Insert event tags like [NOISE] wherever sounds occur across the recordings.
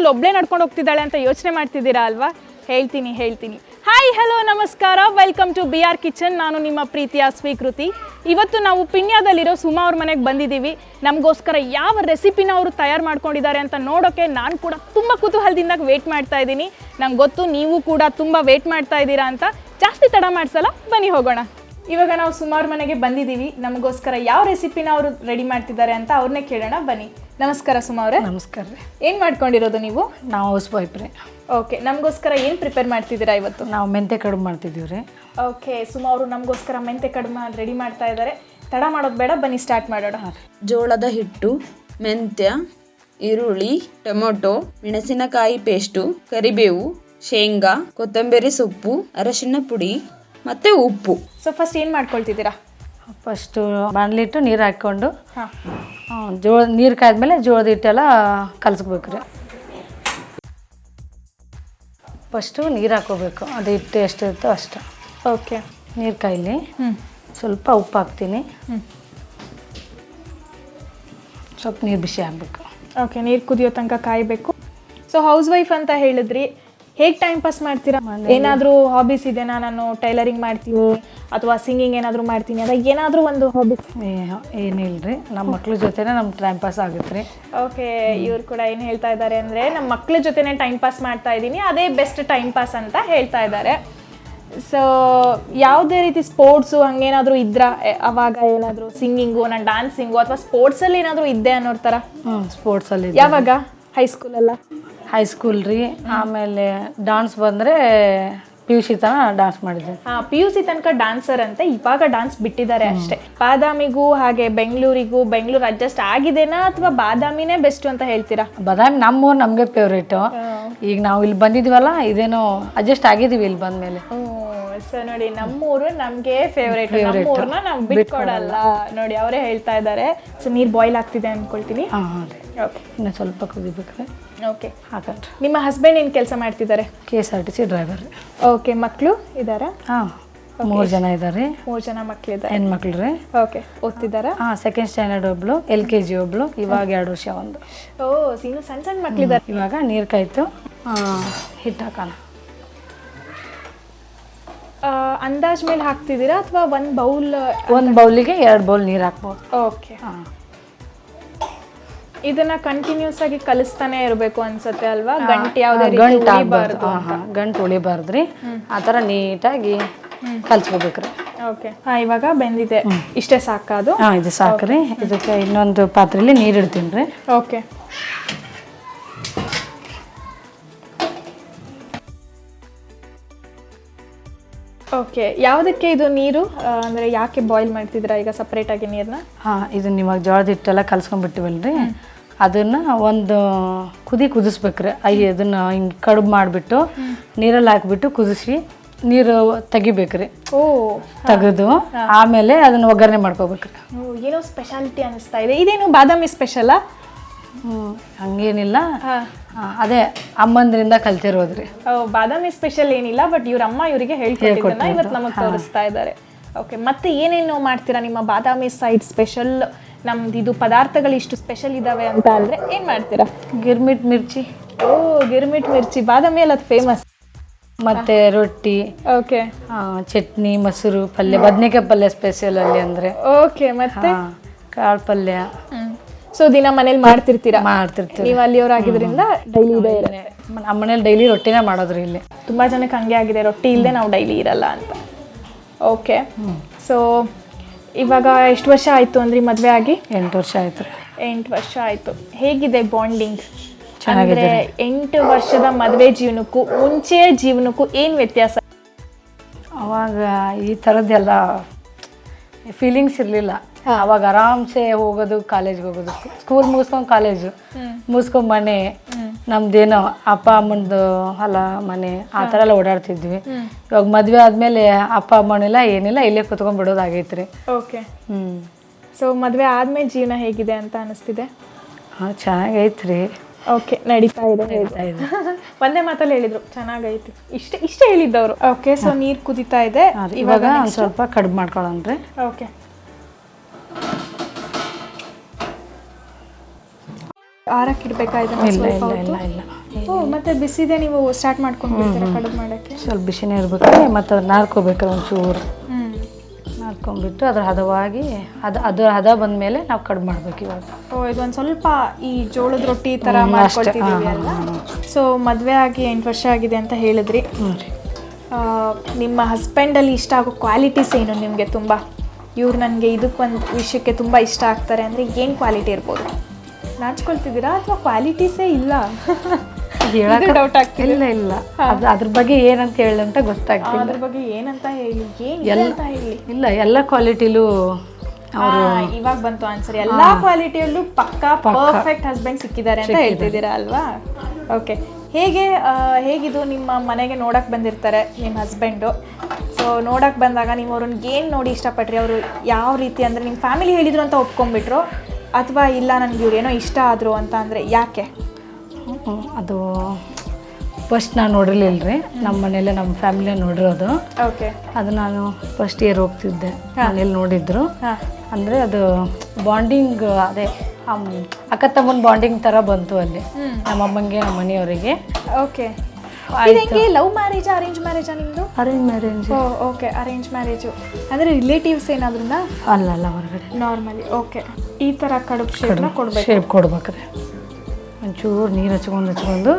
ರೋಡಲ್ಲಿ ಒಬ್ಳೆ ನಡ್ಕೊಂಡು ಹೋಗ್ತಿದ್ದಾಳೆ ಅಂತ ಯೋಚನೆ ಮಾಡ್ತಿದ್ದೀರಾ ಅಲ್ವಾ? ಹೇಳ್ತೀನಿ ಹೇಳ್ತೀನಿ. ಹಾಯ್ ಹಲೋ ನಮಸ್ಕಾರ. Welcome to B R kitchen ನಾನು ನಿಮ್ಮ ಪ್ರೀತಿಯ ಸ್ವೀಕೃತಿ. ಇವತ್ತು ನಾವು ಪಿಣ್ಯದಲ್ಲಿರೋ ಸುಮಾ ಅವ್ರ ಮನೆಗೆ ಬಂದಿದ್ದೀವಿ. ನಮಗೋಸ್ಕರ ಯಾವ ರೆಸಿಪಿನ ಅವರು ತಯಾರು ಮಾಡ್ಕೊಂಡಿದ್ದಾರೆ ಅಂತ ನೋಡೋಕ್ಕೆ ನಾನು ಕೂಡ ತುಂಬ ಕುತೂಹಲದಿಂದ ವೇಟ್ ಮಾಡ್ತಾ ಇದ್ದೀನಿ. ನಂಗೆ ಗೊತ್ತು ನೀವು ಕೂಡ ತುಂಬ ವೇಟ್ ಮಾಡ್ತಾ ಇದ್ದೀರಾ ಅಂತ. ಜಾಸ್ತಿ ತಡ ಮಾಡಿಸಲ್ಲ, ಬನ್ನಿ ಹೋಗೋಣ. ಇವಾಗ ನಾವು ಸುಮಾರು ಮನೆಗೆ ಬಂದಿದ್ದೀವಿ. ನಮಗೋಸ್ಕರ ಯಾವ ರೆಸಿಪಿನ ಅವರು ರೆಡಿ ಮಾಡ್ತಿದ್ದಾರೆ ಅಂತ ಅವ್ರನ್ನೇ ಕೇಳೋಣ, ಬನ್ನಿ. ನಮಸ್ಕಾರ ಸುಮಾ ಅವರೇ. ನಮಸ್ಕಾರ ರೀ. ಏನು ಮಾಡ್ಕೊಂಡಿರೋದು ನೀವು? ನಾವು ಹೌಸ್ ವೈಫ್ ರೀ. ಓಕೆ ನಮಗೋಸ್ಕರ ಏನು ಪ್ರಿಪೇರ್ ಮಾಡ್ತಿದ್ದೀರಾ ಇವತ್ತು? ನಾವು ಮೆಂತೆ ಕಡುಬು ಮಾಡ್ತಿದ್ದೀವಿ ರೀ. ಓಕೆ ಸುಮಾ ಅವರು ನಮಗೋಸ್ಕರ ಮೆಂತೆ ಕಡಿಮೆ ರೆಡಿ ಮಾಡ್ತಾ ಇದ್ದಾರೆ ತಡ ಮಾಡೋದು ಬೇಡ ಬನ್ನಿ ಸ್ಟಾರ್ಟ್ ಮಾಡೋಣ. ಜೋಳದ ಹಿಟ್ಟು ಮೆಂತ್ಯ ಈರುಳ್ಳಿ ಟೊಮೊಟೊ ಮೆಣಸಿನಕಾಯಿ ಪೇಸ್ಟು ಕರಿಬೇವು ಶೇಂಗಾ ಕೊತ್ತಂಬರಿ ಸೊಪ್ಪು ಅರಶಿನ ಪುಡಿ ಮತ್ತು ಉಪ್ಪು. ಸೊ ಫಸ್ಟ್ ಏನು ಮಾಡ್ಕೊಳ್ತಿದ್ದೀರಾ? ಫಸ್ಟು ಬಾಣಲಿಟ್ಟು ನೀರು ಹಾಕ್ಕೊಂಡು ಜೋಳ ನೀರು ಕಾಯ್ದ್ಮೇಲೆ ಜೋಳದ ಹಿಟ್ಟೆಲ್ಲ ಕಲಸ್ಬೇಕು ರೀ ಫಸ್ಟು ನೀರು ಹಾಕೋಬೇಕು ಅದು ಹಿಟ್ಟು ಎಷ್ಟು ಇರುತ್ತೋ ಅಷ್ಟು. ಓಕೆ. ನೀರು ಕಾಯಿಲಿ. ಹ್ಞೂ ಸ್ವಲ್ಪ ಉಪ್ಪು ಹಾಕ್ತೀನಿ. ಸ್ವಲ್ಪ ನೀರು ಬಿಸಿ ಹಾಕ್ಬೇಕು ಓಕೆ ನೀರು ಕುದಿಯೋ ತನಕ ಕಾಯಬೇಕು. ಸೊ ಹೌಸ್ ವೈಫ್ ಅಂತ ಹೇಳಿದ್ರಿ ಹೇಗೆ ಟೈಮ್ ಪಾಸ್ ಮಾಡ್ತೀರಾ? ಏನಾದರೂ ಹಾಬೀಸ್ ಇದೆನಾ? ನಾನು ಟೈಲರಿಂಗ್ ಮಾಡ್ತೀನಿ ಅಥವಾ ಸಿಂಗಿಂಗ್ ಏನಾದರೂ ಮಾಡ್ತೀನಿ ಅದ ಏನಾದರೂ ಒಂದು ಹಾಬೀಸ್ ಏನಿಲ್ಲ ರೀ ನಮ್ಮ ಮಕ್ಳ ಜೊತೆನೇ ನಮ್ಮ ಟೈಮ್ ಪಾಸ್ ಆಗುತ್ತೆ ರೀ ಓಕೆ ಇವ್ರು ಕೂಡ ಏನು ಹೇಳ್ತಾ ಇದ್ದಾರೆ ಅಂದರೆ ನಮ್ಮ ಮಕ್ಳ ಜೊತೆನೇ ಟೈಮ್ ಪಾಸ್ ಮಾಡ್ತಾ ಇದ್ದೀನಿ ಅದೇ ಬೆಸ್ಟ್ ಟೈಮ್ ಪಾಸ್ ಅಂತ ಹೇಳ್ತಾ ಇದ್ದಾರೆ ಸೊ ಯಾವುದೇ ರೀತಿ ಸ್ಪೋರ್ಟ್ಸು ಹಂಗೇನಾದರೂ ಇದ್ರ? ಅವಾಗ ಏನಾದರೂ ಸಿಂಗಿಂಗು ನಾನು ಡ್ಯಾನ್ಸಿಂಗು ಅಥವಾ ಸ್ಪೋರ್ಟ್ಸಲ್ಲಿ ಏನಾದರೂ ಇದ್ದೆ ಅನ್ನೋ ಥರ ಸ್ಪೋರ್ಟ್ಸಲ್ಲಿ ಯಾವಾಗ? ಹೈಸ್ಕೂಲೆಲ್ಲ ಹೈಸ್ಕೂಲ್ ರೀ. ಆಮೇಲೆ ಡಾನ್ಸ್ ಬಂದರೆ ಪಿ ಯು ಸಿ ತನಕ ಡಾನ್ಸ್ ಮಾಡಿದ್ದೆ. ಹಾ ಪಿ ಯು ಸಿ ತನಕ ಡಾನ್ಸರ್ ಅಂತ ಇವಾಗ ಡಾನ್ಸ್ ಬಿಟ್ಟಿದ್ದಾರೆ ಅಷ್ಟೇ. ಬಾದಾಮಿಗೂ ಹಾಗೆ ಬೆಂಗಳೂರಿಗೂ ಬೆಂಗಳೂರು ಅಡ್ಜಸ್ಟ್ ಆಗಿದೆನಾ ಅಥವಾ ಬಾದಾಮಿನೇ ಬೆಸ್ಟ್ ಅಂತ ಹೇಳ್ತೀರಾ? ಬಾದಾಮಿ ನಮ್ಮೂರು ನಮಗೆ ಫೇವ್ರೇಟು ಈಗ ನಾವು ಇಲ್ಲಿ ಬಂದಿದ್ವಲ್ಲ ಇದೇನೋ ಅಡ್ಜಸ್ಟ್ ಆಗಿದ್ದೀವಿ ಇಲ್ಲಿ ಬಂದಮೇಲೆ. ಸೊ ನೋಡಿ ನಮ್ಮೂರು ನಮ್ಗೆ ಫೇವ್ರೇಟ್ ನಮ್ಮೂರ್ನ ನಾವು ಬಿಟ್ಕೊಡಲ್ಲ. ನೋಡಿ ಅವರೇ ಹೇಳ್ತಾ ಇದ್ದಾರೆ. ಸೊ ನೀರು ಬಾಯ್ಲ್ ಆಗ್ತಿದೆ ಅನ್ಕೊಳ್ತೀನಿ. ಹಾಂ ಹಾಂ ಓಕೆ ಇನ್ನು ಸ್ವಲ್ಪ ಕುದಿಬೇಕ್ರಿ ಓಕೆ ಹಾಗಾದ್ರೆ. ನಿಮ್ಮ ಹಸ್ಬೆಂಡ್ ಏನು ಕೆಲಸ ಮಾಡ್ತಿದ್ದಾರೆ? K S R T C driver okay ಮಕ್ಕಳು ಇದ್ದಾರಾ ಹಾಂ ಮೂರು ಜನ ಇದ್ದಾರೆ ಮೂರು ಜನ ಮಕ್ಕಳಿದ್ದಾರೆ ಹೆಣ್ಮಕ್ಳು ರೀ. ಓಕೆ ಓದ್ತಿದ್ದಾರಾ? ಹಾಂ ಸೆಕೆಂಡ್ ಸ್ಟ್ಯಾಂಡರ್ಡ್ ಒಬ್ಳು ಎಲ್ ಕೆ ಜಿ ಒಬ್ಳು ಇವಾಗ ಎರಡು ವರ್ಷ ಒಂದು. ಓ ಇನ್ನು ಸಣ್ಣ ಸಣ್ಣ ಮಕ್ಕಳಿದ್ದಾರೆ ಇವಾಗ ನೀರು ಕಾಯ್ತು ಹಿಟ್ಟು ಹಾಕೋಣ. ಅಂದಾಜ್ ಮೇಲೆ ಹಾಕ್ತಿದ್ದೀರಾ ಅಥವಾ ಒಂದು ಬೌಲ್ ಒಂದು ಬೌಲಿಗೆ ಎರಡು ಬೌಲ್ ನೀರು ಹಾಕ್ಬೋದು. ಓಕೆ ಹಾಂ. ಇದನ್ನ ಕಂಟಿನ್ಯೂಸ್ ಆಗಿ ಕಲಿಸ್ತಾನೆ ಇರಬೇಕು ಅನ್ಸುತ್ತೆ ಅಲ್ವಾ? ಗಂಟೆ ಯಾವುದೇ ಗಂಟು ಆಗ್ಬಾರ್ದು ಹಾಂ ಹಾಂ ಗಂಟು ಉಳಿಬಾರ್ದು ರೀ ಆ ಥರ ನೀಟಾಗಿ ಕಲ್ಸ್ಕೋಬೇಕ್ರಿ ಓಕೆ ಹಾ ಇವಾಗ ಬೆಂದಿದೆ. ಇಷ್ಟೇ ಸಾಕಾದು. ಹಾಂ ಇದು ಸಾಕ್ರಿ. ಇದಕ್ಕೆ ಇನ್ನೊಂದು ಪಾತ್ರೆಯಲ್ಲಿ ನೀರು ಇಡ್ತೀನಿ ರೀ. ಓಕೆ ಓಕೆ ಯಾವುದಕ್ಕೆ ಇದು ನೀರು? ಅಂದರೆ ಯಾಕೆ ಬಾಯ್ಲ್ ಮಾಡ್ತಿದ್ದೀರಾ ಈಗ ಸಪ್ರೇಟ್ ಆಗಿ ನೀರನ್ನ ಹಾಂ ಇದನ್ನ ಇವಾಗ ಜೋಳದ ಹಿಟ್ಟೆಲ್ಲ ಕಲ್ಸ್ಕೊಂಡ್ಬಿಟ್ಟಿವಲ್ರಿ ಅದನ್ನು ಒಂದು ಕುದಿ ಕುದಿಸ್ಬೇಕ್ರಿ. ಅಯ್ಯ ಅದನ್ನ ಹಿಂಗೆ ಕಡುಬು ಮಾಡಿಬಿಟ್ಟು ನೀರಲ್ಲಿ ಹಾಕ್ಬಿಟ್ಟು ಕುದಿಸಿ ನೀರು ತೆಗಿಬೇಕ್ರಿ. ಓ ತೆಗೆದು ಆಮೇಲೆ ಅದನ್ನ ಒಗ್ಗರಣೆ ಮಾಡ್ಕೋಬೇಕ್ರಿ. ಏನೋ ಸ್ಪೆಷಾಲಿಟಿ ಅನಿಸ್ತಾ ಇದೆ. ಇದೇನು ಬಾದಾಮಿ ಸ್ಪೆಷಲಾ ಹ್ಞೂ ಹಂಗೇನಿಲ್ಲ. ಅದೇ ಅಮ್ಮಂದ್ರಿಂದ ಕಲ್ತಿರೋದ್ರಿ. ಓ, ಬಾದಾಮಿ ಸ್ಪೆಷಲ್ ಏನಿಲ್ಲ ಬಟ್ ಇವ್ರ ಅಮ್ಮ ಇವರಿಗೆ ಹೇಳ್ಕೊಟ್ಟಿದ್ದನ್ನ ಇವತ್ತು ನಮಗೆ ತೋರಿಸ್ತಾ ಇದ್ದಾರೆ. ಓಕೆ ಮತ್ತೆ ಏನೇನು ಮಾಡ್ತೀರಾ ನಿಮ್ಮ ಬಾದಾಮಿ ಸೈಡ್ ಸ್ಪೆಷಲ್ ನಮ್ದು ಇದು ಪದಾರ್ಥಗಳು ಇಷ್ಟು ಸ್ಪೆಷಲ್ ಇದಾವೆ ಅಂತ ಅಂದ್ರೆ ಏನ್ ಮಾಡ್ತೀರಾ? ಗಿರ್ಮಿಟ್ ಮಿರ್ಚಿ. ಓ ಗಿರ್ಮಿಟ್ ಮಿರ್ಚಿ. ಬಾದಾಮಿ ಅಲ್ಲಿ ಅದು ಫೇಮಸ್ ಮತ್ತೆ ರೊಟ್ಟಿ. ಓಕೆ ಚಟ್ನಿ ಮೊಸರು ಪಲ್ಯ ಬದನೆಕಾಯಿ ಪಲ್ಯ ಸ್ಪೆಷಲ್ ಅಲ್ಲಿ ಅಂದ್ರೆ. ಓಕೆ ಮತ್ತೆ? ಕಾಳು ಪಲ್ಯ. ಸೊ ದಿನ ಮನೇಲಿ ಮಾಡ್ತಿರ್ತೀರಾ? ಮಾಡ್ತಿರ್ತೀವಿ. ನೀವು ಅಲ್ಲಿಯವರಾಗಿದ್ರಿಂದ ಡೈಲಿ ಆಗಿದ್ರಿಂದ ಇರುತ್ತೆ. ನಮ್ಮ ಮನೇಲಿ ಡೈಲಿ ರೊಟ್ಟಿನೇ ಮಾಡೋದ್ರಿ ಇಲ್ಲಿ. ತುಂಬಾ ಜನಕ್ಕೆ ಹಂಗೆ ಆಗಿದೆ ರೊಟ್ಟಿ ಇಲ್ಲದೆ ನಾವು ಡೈಲಿ ಇರಲ್ಲ ಅಂತ. ಓಕೆ ಸೊ ಇವಾಗ ಎಷ್ಟು ವರ್ಷ ಆಯ್ತು ಅಂದ್ರೆ ಮದುವೆ ಆಗಿ? ಎಂಟು ವರ್ಷ ಆಯ್ತು ರೀ. ಎಂಟು ವರ್ಷ ಆಯ್ತು. ಹೇಗಿದೆ ಬಾಂಡಿಂಗ್ ಚೆನ್ನಾಗಿದೆ ಅಂದ್ರೆ ಎಂಟು ವರ್ಷದ ಮದುವೆ ಜೀವನಕ್ಕೂ ಮುಂಚೆಯ ಜೀವನಕ್ಕೂ ಏನ್ ವ್ಯತ್ಯಾಸ? ಅವಾಗ ಈ ಥರದ್ದೆಲ್ಲ ಫೀಲಿಂಗ್ಸ್ ಇರಲಿಲ್ಲ. ಅವಾಗ ಆರಾಮ್ಸೆ ಹೋಗೋದು ಕಾಲೇಜ್ಗೆ ಹೋಗೋದು. ಸ್ಕೂಲ್ ಮುಗಿಸ್ಕೊಂಡು ಕಾಲೇಜು ಮುಗಿಸ್ಕೊಂಡು ಮನೆ. ನಮ್ದೇನೋ ಅಪ್ಪ ಅಮ್ಮನದು ಹೊಲ ಮನೆ ಆ ಥರ ಎಲ್ಲ ಓಡಾಡ್ತಿದ್ವಿ. ಇವಾಗ ಮದುವೆ ಆದಮೇಲೆ ಅಪ್ಪ ಅಮ್ಮನೆಲ್ಲ ಏನಿಲ್ಲ ಇಲ್ಲೇ ಕುತ್ಕೊಂಡ್ ಬಿಡೋದಾಗೈತ್ರಿ ಓಕೆ ಹ್ಞೂ ಸೊ ಮದುವೆ ಆದ್ಮೇಲೆ ಜೀವನ ಹೇಗಿದೆ ಅಂತ ಅನಿಸ್ತಿದೆ? ಹಾಂ ಚೆನ್ನಾಗೈತ್ರಿ ಓಕೆ ನಡೀತಾ ಇದೆ. [LAUGHS] ಒಂದೇ ಮಾತಲ್ಲಿ ಹೇಳಿದ್ರು. ಚೆನ್ನಾಗೈತಿ. ಇಷ್ಟ ಇಷ್ಟ ಹೇಳಿದ್ದವರು. ಓಕೆ ಸೊ ನೀರು ಕುದಿತಾ ಇದೆ. ಇವಾಗ ಸ್ವಲ್ಪ ಕಡಿಮೆ ಮಾಡ್ಕೊಳ್ಳೋಣ್ರಿ ಓಕೆ ಆರಕ್ಕೆ ಇಡ್ಬೇಕಾ ಇಲ್ಲ ಇಲ್ಲ ಇಲ್ಲ ಇಲ್ಲ. ಓ ಮತ್ತೆ ಬಿಸಿದೆ ನೀವು ಸ್ಟಾರ್ಟ್ ಮಾಡ್ಕೊಂಡು ಬಿಡ್ತೀರಾ ಕಡುಬು ಮಾಡಕ್ಕೆ? ಸ್ವಲ್ಪ ಬಿಸಿನೇ ಇರ್ಬೇಕು. ಮತ್ತೆ ನಾರ್ಕೋಬೇಕು ಒಂಚೂರು. ಹ್ಮ್ ನಾರ್ಕೊಂಡ್ಬಿಟ್ಟು ಅದ್ರ ಹದವಾಗಿ ಅದು ಅದರ ಹದ ಬಂದಮೇಲೆ ನಾವು ಕಡ್ ಮಾಡ್ಬೇಕು ಇವಾಗ. ಓ ಇದೊಂದು ಸ್ವಲ್ಪ ಈ ಜೋಳದ ರೊಟ್ಟಿ ತರ ಹಾ, ಅಲ್ಲ? ಸೊ ಮದುವೆ ಆಗಿ ಎಂಟು ವರ್ಷ ಆಗಿದೆ ಅಂತ ಹೇಳಿದ್ರಿ. ಹ್ಞೂ ರೀ. ಆ, ನಿಮ್ಮ ಹಸ್ಬೆಂಡಲ್ಲಿ ಇಷ್ಟ ಆಗೋ ಕ್ವಾಲಿಟೀಸ್ ಏನು ನಿಮಗೆ ತುಂಬ? ಇವ್ರು ನನಗೆ ಇದಕ್ಕೊಂದು ವಿಷಯಕ್ಕೆ ತುಂಬ ಇಷ್ಟ ಆಗ್ತಾರೆ ಅಂದರೆ ಏನು ಕ್ವಾಲಿಟಿ ಇರ್ಬೋದು? ನಾಚ್ಕೊಳ್ತಿದ್ದೀರಾ ಅಥವಾ ಕ್ವಾಲಿಟೀಸೇ ಇಲ್ಲ? [LAUGHS] ಹೇಳಕ್ಕೆ ಡೌಟ್ ಇಲ್ಲ ಇಲ್ಲ. ಅದು ಅದ್ರ ಬಗ್ಗೆ ಏನಂತ ಹೇಳಿ ಅಂತ ಗೊತ್ತಾಗ್ತಿಲ್ಲ. ಅದ್ರ ಬಗ್ಗೆ ಏನಂತ ಹೇಳಿ ಏನು ಎಲ್ಲ ಅಂತ ಹೇಳಿ. ಇಲ್ಲ ಎಲ್ಲ ಕ್ವಾಲಿಟಿಲೂ ಅವರು ಇವಾಗ ಬಂತು ಆನ್ಸರ್ ಎಲ್ಲಾ ಕ್ವಾಲಿಟಿಯಲ್ಲೂ ಪಕ್ಕಾ ಪರ್ಫೆಕ್ಟ್ ಹಸ್ಬೆಂಡ್ ಸಿಕ್ಕಿದ್ದಾರೆ ಅಂತ ಹೇಳ್ತಿದ್ದೀರಾ ಅಲ್ವಾ? ಓಕೆ ಹೇಗೆ ಹೇಗಿದು ನಿಮ್ಮ ಮನೆಗೆ ನೋಡಕ್ ಬಂದಿರ್ತಾರೆ ನಿಮ್ಮ ಹಸ್ಬೆಂಡು ಸೊ ನೋಡಕ್ ಬಂದಾಗ ನೀವು ಅವ್ರನ್ನ ಏನು ನೋಡಿ ಇಷ್ಟಪಟ್ರಿ? ಅವರು ಯಾವ ರೀತಿ ಅಂದ್ರೆ ನಿಮ್ಮ ಫ್ಯಾಮಿಲಿ ಹೇಳಿದ್ರು ಅಂತ ಒಪ್ಕೊಂಡ್ಬಿಟ್ರು ಅಥವಾ ಇಲ್ಲ ನನಗೆ ಇವ್ರು ಏನೋ ಇಷ್ಟ ಆದ್ರು ಅಂತ ಅಂದ್ರೆ ಯಾಕೆ? ಅದು ಫಸ್ಟ್ ನಾನು ನೋಡಿರ್ಲಿಲ್ಲ ರೀ ನಮ್ಮ ಮನೇಲೆ ನಮ್ಮ ಫ್ಯಾಮಿಲಿ ನೋಡಿರೋದು. ಓಕೆ ಅದು ನಾನು ಫಸ್ಟ್ ಇಯರ್ ಹೋಗ್ತಿದ್ದೆ. ಮನೇಲಿ ನೋಡಿದ್ರು. ಅಂದರೆ ಅದು ಬಾಂಡಿಂಗ್ ಅದೇ ಅಕ್ಕ ತಮ್ಮನ ಬಾಂಡಿಂಗ್ ಥರ ಬಂತು ಅಲ್ಲಿ. ನಮ್ಮ ಅಮ್ಮಂಗೆ ನಮ್ಮ ಮನೆಯವರಿಗೆ. ಓಕೆ ಹೆಂಗೆ ಲವ್ ಮ್ಯಾರೇಜ್ ಅರೇಂಜ್ ಮ್ಯಾರೇಜ್ ನಿಮ್ಮದು arrange marriage okay arrange marriage ಅಂದರೆ ರಿಲೇಟಿವ್ಸ್ ಏನಾದ್ರೂ ಅಲ್ಲ ಅಲ್ಲ ಹೊರಗಡೆ. ನಾರ್ಮಲಿ ಓಕೆ ಈ ಥರ ಕಡುಬು ಶೇಪ್ನ ಕೊಡ್ಬೇಕು. ಶೇಪ್ ಕೊಡ್ಬೇಕ್ರಿ. ಒಂಚೂರು ನೀರು ಹಚ್ಕೊಂಡು ಹಚ್ಕೊಂಡು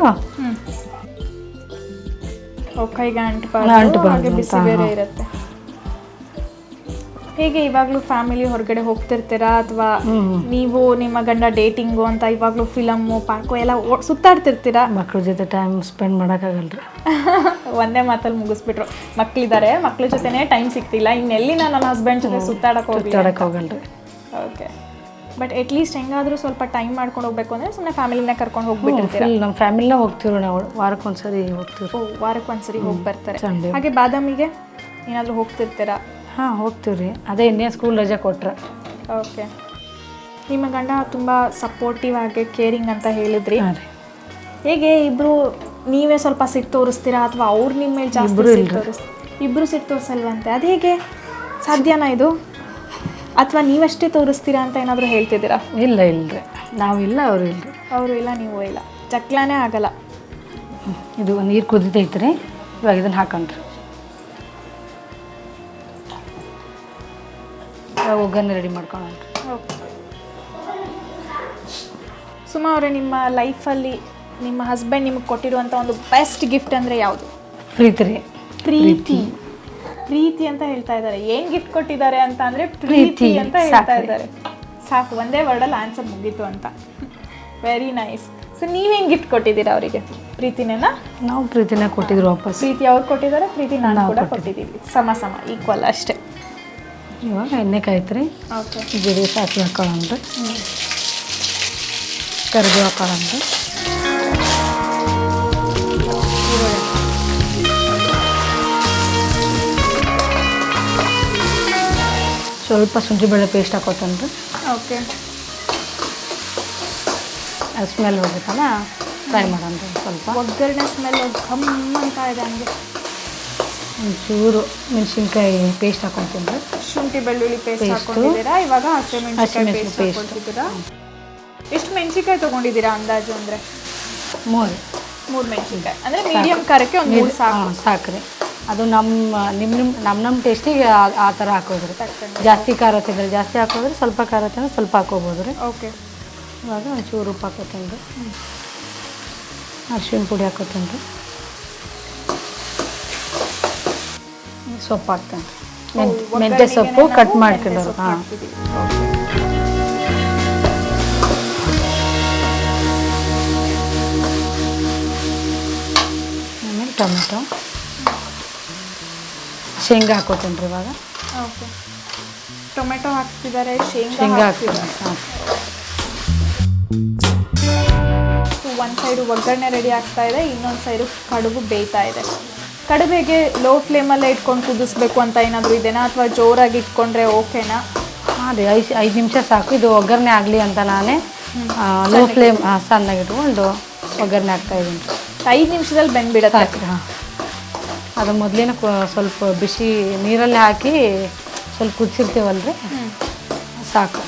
ಕೈಗೆ ಅಂಟಬಾರ್ದು ಬಿಸಿ ಬೇರೆ ಇರುತ್ತೆ. ಹೇಗೆ ಇವಾಗಲೂ ಫ್ಯಾಮಿಲಿ ಹೊರಗಡೆ ಹೋಗ್ತಿರ್ತೀರಾ ಅಥವಾ ನೀವು ನಿಮ್ಮ ಗಂಡ ಡೇಟಿಂಗು ಅಂತ ಇವಾಗಲೂ ಫಿಲಮ್ಮು ಪಾರ್ಕು ಎಲ್ಲ ಸುತ್ತಾಡ್ತಿರ್ತೀರಾ? ಮಕ್ಳ ಜೊತೆ ಟೈಮ್ ಸ್ಪೆಂಡ್ ಮಾಡೋಕ್ಕಾಗಲ್ರಿ. [LAUGHS] ಒಂದೇ ಮಾತಲ್ಲಿ ಮುಗಿಸ್ಬಿಟ್ರು. ಮಕ್ಳಿದ್ದಾರೆ ಮಕ್ಳ ಜೊತೆನೇ ಟೈಮ್ ಸಿಗ್ತಿಲ್ಲ. ಇನ್ನೆಲ್ಲಿ ನಾನು ನನ್ನ ಹಸ್ಬೆಂಡ್ ಜೊತೆ ಸುತ್ತಾಡಕ್ ಹೋಗಿ ಸುತ್ತಾಡಕ್ಕೆ ಹೋಗಲ್ರಿ. ಓಕೆ ಬಟ್ ಅಟ್ಲೀಸ್ಟ್ ಹೆಂಗಾದ್ರೂ ಸ್ವಲ್ಪ ಟೈಮ್ ಮಾಡ್ಕೊಂಡು ಹೋಗ್ಬೇಕು ಅಂದ್ರೆ ಸುಮ್ಮನೆ ಫ್ಯಾಮಿಲಿನ ಕರ್ಕೊಂಡು ಹೋಗ್ಬಿಟ್ಟಿರ್ತೀರಾ? ನಮ್ಮ ಫ್ಯಾಮಿಲಿನ ಹೋಗ್ತೀವಿ ನಾವು. ವಾರಕ್ಕೊಂದ್ಸರಿ ಹೋಗ್ತೀವಿ ಓ ವಾರಕ್ಕೆ ಒಂದ್ಸರಿ ಹೋಗಿ ಬರ್ತಾರೆ ಹಾಗೆ ಬಾದಾಮಿಗೆ ಏನಾದರೂ ಹೋಗ್ತಿರ್ತೀರಾ? ಹಾಂ ಹೋಗ್ತೀವಿ ರೀ ಅದೇ ಇನ್ನೇ ಸ್ಕೂಲ್ ರಜೆ ಕೊಟ್ರೆ. ಓಕೆ ನಿಮ್ಮ ಗಂಡ ತುಂಬ ಸಪೋರ್ಟಿವ್ ಆಗಿ ಕೇರಿಂಗ್ ಅಂತ ಹೇಳಿದ್ರಿ. ಹೇಗೆ ಇಬ್ರು ನೀವೇ ಸ್ವಲ್ಪ ಸಿಟ್ಟು ತೋರಿಸ್ತೀರಾ ಅಥವಾ ಅವ್ರು ನಿಮ್ಮ ಮೇಲೆ ಜಾಸ್ತಿ ತೋರಿಸ್ ಇಬ್ರು ಸಿಟ್ಟು ತೋರಿಸಲ್ವಂತೆ? ಅದು ಹೇಗೆ ಸಾಧ್ಯನಾ ಇದು? ಅಥವಾ ನೀವಷ್ಟೇ ತೋರಿಸ್ತೀರಾ ಅಂತ ಏನಾದರೂ ಹೇಳ್ತಿದ್ದೀರಾ? ಇಲ್ಲ ಇಲ್ರಿ. ನಾವಿಲ್ಲ ಅವರು ಇಲ್ಲರಿ ಅವರು ಇಲ್ಲ ನೀವು ಇಲ್ಲ. ಚಕ್ಲಾನೇ ಆಗಲ್ಲ. ಇದು ನೀರು ಕುದಿತೈತೆ ರೀ ಇವಾಗ ಇದನ್ನು ಹಾಕೊಂಡ್ರಿ. ಇವಾಗ ಒಗ್ಗರಣೆ ರೆಡಿ ಮಾಡ್ಕೊಂಡ್ರಿ ಸುಮಾ ಅವರೇ ನಿಮ್ಮ ಲೈಫಲ್ಲಿ ನಿಮ್ಮ ಹಸ್ಬೆಂಡ್ ನಿಮಗೆ ಕೊಟ್ಟಿರುವಂಥ ಒಂದು ಬೆಸ್ಟ್ ಗಿಫ್ಟ್ ಅಂದರೆ ಯಾವುದು? ಪ್ರೀತಿ ರೀ. ಪ್ರೀತಿ. ಪ್ರೀತಿ ಅಂತ ಹೇಳ್ತಾ ಇದ್ದಾರೆ. ಏನ್ ಗಿಫ್ಟ್ ಕೊಟ್ಟಿದ್ದಾರೆ ಅಂತ ಅಂದ್ರೆ ಪ್ರೀತಿ ಅಂತ ಹೇಳ್ತಾ ಇದ್ದಾರೆ. ಸಾಕು ಒಂದೇ ವರ್ಡಲ್ಲಿ ಆನ್ಸರ್ ಮುಗೀತು ಅಂತ. ವೆರಿ ನೈಸ್ ಸೊ ನೀವೇನ್ ಗಿಫ್ಟ್ ಕೊಟ್ಟಿದ್ದೀರಾ ಅವರಿಗೆ? ಪ್ರೀತಿನೇನಾ? ನಾವು ಪ್ರೀತಿನೇ ಕೊಟ್ಟಿದ್ರು ವಾಪಸ್. ಪ್ರೀತಿ ಅವ್ರು ಕೊಟ್ಟಿದ್ದಾರೆ ಪ್ರೀತಿ ನಾನು ಕೂಡ ಕೊಟ್ಟಿದ್ದೀವಿ. ಸಮ ಸಮ ಈಕ್ವಲ್ ಅಷ್ಟೇ. ಇವಾಗ ಎಣ್ಣೆ ಕಾಯ್ತ್ರಿ. ಓಕೆ ಜೀರಿಗೆ ಸಾಸಿವೆ ಹಾಕೊಳ್ಳೋಣ್ರಿ ಕರಿಬೇವು ಹಾಕೊಳ್ಳೋಣ್ರಿ ಸ್ವಲ್ಪ ಶುಂಠಿ ಬೆಳ್ಳುಳ್ಳಿ ಪೇಸ್ಟ್ ಹಾಕೋತಂದ್ರೆ ಓಕೆ. ಸ್ಮೆಲ್ ಹೋಗುತ್ತಲ್ಲ ಫ್ರೈ ಮಾಡೋಣ ಸ್ವಲ್ಪ. ಒಗ್ಗರಣೆ ಸ್ಮೆಲ್ ಕಮ್ಮಿ ಅಂತ ಇದೆ ಹಂಗೆ ಒಂಚೂರು ಮೆಣಸಿನ್ಕಾಯಿ ಪೇಸ್ಟ್ ಹಾಕೊತೀನಿ ರೀ ಶುಂಠಿ ಬೆಳ್ಳುಳ್ಳಿ ಪೇಸ್ಟ್. ಹಾಕೊಂಡಿದ್ದೀರಾ? ಇವಾಗ ಹಸಿಮೆಣಸಿನ್ಕಾಯಿ ಹಸಿಮೆಣಸಿನ ಪೇಸ್ಟ್ ಹಾಕೊಂಡಿದ್ದೀರಾ ಎಷ್ಟು ಮೆಣಸಿನ್ಕಾಯಿ ತೊಗೊಂಡಿದ್ದೀರಾ ಅಂದಾಜು ಅಂದರೆ? ಮೂರು. ಮೂರು ಮೆಣಸಿನ್ಕಾಯಿ. ಅಂದರೆ ಮೀಡಿಯಂ ಖಾರಕ್ಕೆ ಒಂದು ಮೂರು ಸಾಕು. ಸಾಕ್ರಿ ಅದು ನಮ್ಮ ನಿಮ್ಮ ನಿಮ್ಮ ನಮ್ಮ ನಮ್ಮ ಟೇಸ್ಟಿಗೆ ಆ- ಥರ ಹಾಕೋದ್ರಿ. ಜಾಸ್ತಿ ಖಾರ ತಿಂದ್ರೆ ಜಾಸ್ತಿ ಹಾಕೋದ್ರೆ ಸ್ವಲ್ಪ ಖಾರ ತಿಂದ್ರೆ ಸ್ವಲ್ಪ ಹಾಕೋಬೋದು ರೀ ಓಕೆ. ಇವಾಗ ಒಂಚೂರು ಉಪ್ಪು ಹಾಕೋತೀನಿ ರೀ ಅರ್ಶಿಣ ಪುಡಿ ಹಾಕೋತೀನಿ ರೀ ಸೊಪ್ಪು ಹಾಕ್ತೇನೆ ಮೆಂತ್ಯೆ ಮೆಂತ್ಯ ಸೊಪ್ಪು ಕಟ್ ಮಾಡ್ಕೊಂಡವ್ರು ಹಾಂ. ಆಮೇಲೆ ಟೊಮೆಟೊ. ಶೇಂಗಾ ಹಾಕೋತೀನಿ ರೀ ಇವಾಗ? ಓಕೆ. ಟೊಮೆಟೊ ಹಾಕ್ತಿದ್ದಾರೆ ಶೇಂಗಾ ಹಾಕ್ತಿದ್ದಾರೆ. ಹಾಂ. ಒಂದು ಸೈಡು ಒಗ್ಗರಣೆ ರೆಡಿ ಆಗ್ತಾ ಇದೆ ಇನ್ನೊಂದು ಸೈಡು ಕಡುಬು ಬೇಯ್ತಾ ಇದೆ. ಕಡುಬೆಗೆ ಲೋ ಫ್ಲೇಮಲ್ಲೇ ಇಟ್ಕೊಂಡು ಕುದಿಸ್ಬೇಕು ಅಂತ ಏನಾದರೂ ಇದೆನಾ? ಅಥವಾ ಜೋರಾಗಿ ಇಟ್ಕೊಂಡ್ರೆ ಓಕೆನಾ? ಹಾಂ ರೀ ಐದು ಐದು ನಿಮಿಷ ಸಾಕು ಇದು ಒಗ್ಗರಣೆ ಆಗಲಿ ಅಂತ ನಾನೇ ಲೋ ಫ್ಲೇಮ್ ಸಣ್ಣಗೆ ಇಟ್ಕೊಂಡು ಒಗ್ಗರಣೆ ಹಾಕ್ತಾ ಇದ್ದೀನಿ ಐದು ನಿಮಿಷದಲ್ಲಿ ಬೆಂದ್ಬಿಡತ್ತೆ. ಹಾಂ. ಅದು ಮೊದಲಿನ ಸ್ವಲ್ಪ ಬಿಸಿ ನೀರಲ್ಲಿ ಹಾಕಿ ಸ್ವಲ್ಪ ಕುದಿಸಿರ್ತೀವಲ್ರಿ? ಸಾಕು.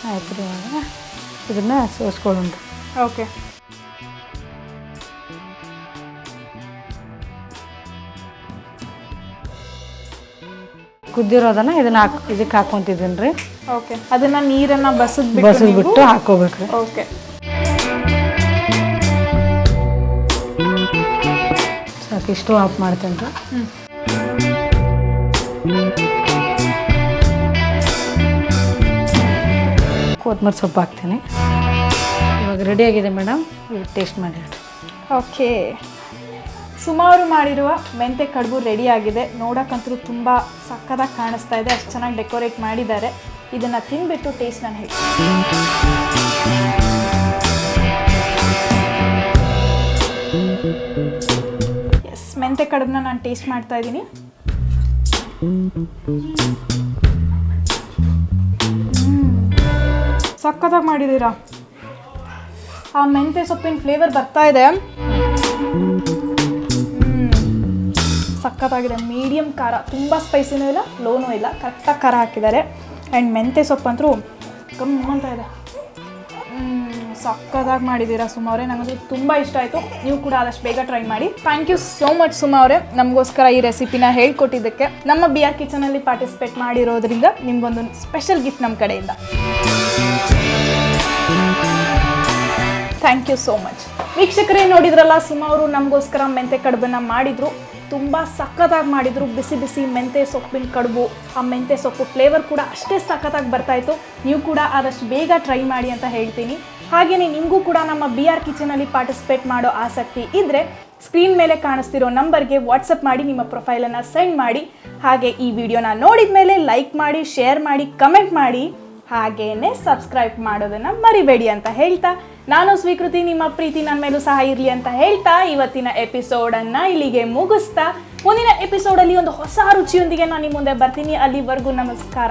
ಸಾಕು ರೀ ಇದನ್ನ ಸೋಸ್ಕೊಳ್ಳೋಣ. ಓಕೆ. ಕುದ್ದಿರೋದನ್ನ ಇದನ್ನ ಹಾಕ್ ಇದಕ್ಕೆ ಹಾಕೊಂತಿದ್ದೀನಿ ರೀ ಓಕೆ. ಅದನ್ನ ನೀರನ್ನ ಬಸದ್ ಬಸದ್ ಬಿಟ್ಟು ಬಿಟ್ಟು ಹಾಕೋಬೇಕ್ರಿ. ಓಕೆ. ಇಷ್ಟು ಆಫ್ ಮಾಡ್ತೇನೆ ಕೊತ್ತಂಬರಿ ಸೊಪ್ಪು ಹಾಕ್ತೀನಿ. ಇವಾಗ ರೆಡಿ ಆಗಿದೆ ಮೇಡಮ್ ಟೇಸ್ಟ್ ಮಾಡಿ ಓಕೆ ಸುಮಾರು ಮಾಡಿರುವ ಮೆಂತೆ ಕಡುಬು ರೆಡಿ ಆಗಿದೆ. ನೋಡೋಕ್ಕಂತೂ ತುಂಬ ಸಕ್ಕದಾಗಿ ಕಾಣಿಸ್ತಾ ಇದೆ. ಅಷ್ಟು ಚೆನ್ನಾಗಿ ಡೆಕೋರೇಟ್ ಮಾಡಿದ್ದಾರೆ. ಇದನ್ನು ತಿನ್ಬಿಟ್ಟು ಟೇಸ್ಟ್ ನಾನು ಹೇಳಿ ಮೆಂತೆ ಕಡಬನ್ನ ನಾನು ಟೇಸ್ಟ್ ಮಾಡ್ತಾ ಇದ್ದೀನಿ. ಸಕ್ಕತ್ತಾಗಿ ಮಾಡಿದ್ದೀರಾ? ಆ ಮೆಂತೆ ಸೊಪ್ಪಿನ ಫ್ಲೇವರ್ ಬರ್ತಾ ಇದೆ. ಸಖತ್ತಾಗಿದೆ. ಮೀಡಿಯಮ್ ಖಾರ. ತುಂಬ ಸ್ಪೈಸಿನೂ ಇಲ್ಲ ಲೋನೂ ಇಲ್ಲ. ಕರೆಕ್ಟಾಗಿ ಖಾರ ಹಾಕಿದ್ದಾರೆ. ಆ್ಯಂಡ್ ಮೆಂತೆ ಸೊಪ್ಪಂತೂ ಕಮ್ಮಿ ಕಮ್ ಅಂತ ಇದೆ ಹ್ಮ್, ಮಾಡಿದ್ದೀರ ಸುಮಾ ಅವರೇ? ನನಗಂತೂ ತುಂಬ ಇಷ್ಟ ಆಯಿತು. ನೀವು ಕೂಡ ಆದಷ್ಟು ಬೇಗ ಟ್ರೈ ಮಾಡಿ. Thank you so much Suma ಅವರೇ. ನಮಗೋಸ್ಕರ ಈ ರೆಸಿಪಿನ ಹೇಳ್ಕೊಟ್ಟಿದ್ದಕ್ಕೆ. ನಮ್ಮ ಬಿ ಆರ್ ಕಿಚನಲ್ಲಿ ಪಾರ್ಟಿಸಿಪೇಟ್ ಮಾಡಿರೋದ್ರಿಂದ ನಿಮಗೊಂದು ಸ್ಪೆಷಲ್ ಗಿಫ್ಟ್ ನಮ್ಮ ಕಡೆಯಿಂದ. ಥ್ಯಾಂಕ್ ಯು ಸೋ ಮಚ್ ವೀಕ್ಷಕರೇ ನೋಡಿದ್ರಲ್ಲ ಸುಮಾ ಅವರು ನಮಗೋಸ್ಕರ ಮೆಂತೆ ಕಡುಬನ್ನ ಮಾಡಿದ್ರು. ತುಂಬ ಸಖತ್ತಾಗಿ ಮಾಡಿದ್ರು. ಬಿಸಿ ಬಿಸಿ ಮೆಂತೆ ಸೊಪ್ಪಿನ ಕಡುಬು ಆ ಮೆಂತೆ ಸೊಪ್ಪು ಫ್ಲೇವರ್ ಕೂಡ ಅಷ್ಟೇ ಸಖತ್ತಾಗಿ ಬರ್ತಾಯಿತ್ತು ನೀವು ಕೂಡ ಆದಷ್ಟು ಬೇಗ ಟ್ರೈ ಮಾಡಿ ಅಂತ ಹೇಳ್ತೀನಿ. ಹಾಗೆಯೇ ನಿಮಗೂ ಕೂಡ ನಮ್ಮ ಬಿ ಆರ್ ಕಿಚನಲ್ಲಿ ಪಾರ್ಟಿಸಿಪೇಟ್ ಮಾಡೋ ಆಸಕ್ತಿ ಇದ್ದರೆ ಸ್ಕ್ರೀನ್ ಮೇಲೆ ಕಾಣಿಸ್ತಿರೋ ನಂಬರ್ಗೆ ವಾಟ್ಸಪ್ ಮಾಡಿ, ನಿಮ್ಮ ಪ್ರೊಫೈಲನ್ನು ಸೆಂಡ್ ಮಾಡಿ. ಹಾಗೆ ಈ ವಿಡಿಯೋನ ನೋಡಿದ ಮೇಲೆ ಲೈಕ್ ಮಾಡಿ ಶೇರ್ ಮಾಡಿ ಕಮೆಂಟ್ ಮಾಡಿ. ಹಾಗೇನೆ ಸಬ್ಸ್ಕ್ರೈಬ್ ಮಾಡೋದನ್ನು ಮರಿಬೇಡಿ ಅಂತ ಹೇಳ್ತಾ, ನಾನು ಸ್ವೀಕೃತಿ, ನಿಮ್ಮ ಪ್ರೀತಿ ನನ್ನ ಮೇಲೂ ಸಹ ಇರಲಿ ಅಂತ ಹೇಳ್ತಾ, ಇವತ್ತಿನ ಎಪಿಸೋಡನ್ನು ಇಲ್ಲಿಗೆ ಮುಗಿಸ್ತಾ. ಮುಂದಿನ ಎಪಿಸೋಡಲ್ಲಿ ಒಂದು ಹೊಸ ರುಚಿಯೊಂದಿಗೆ ನಾನು ನಿಮ್ಮ ಮುಂದೆ ಬರ್ತೀನಿ. ಅಲ್ಲಿವರೆಗೂ ನಮಸ್ಕಾರ.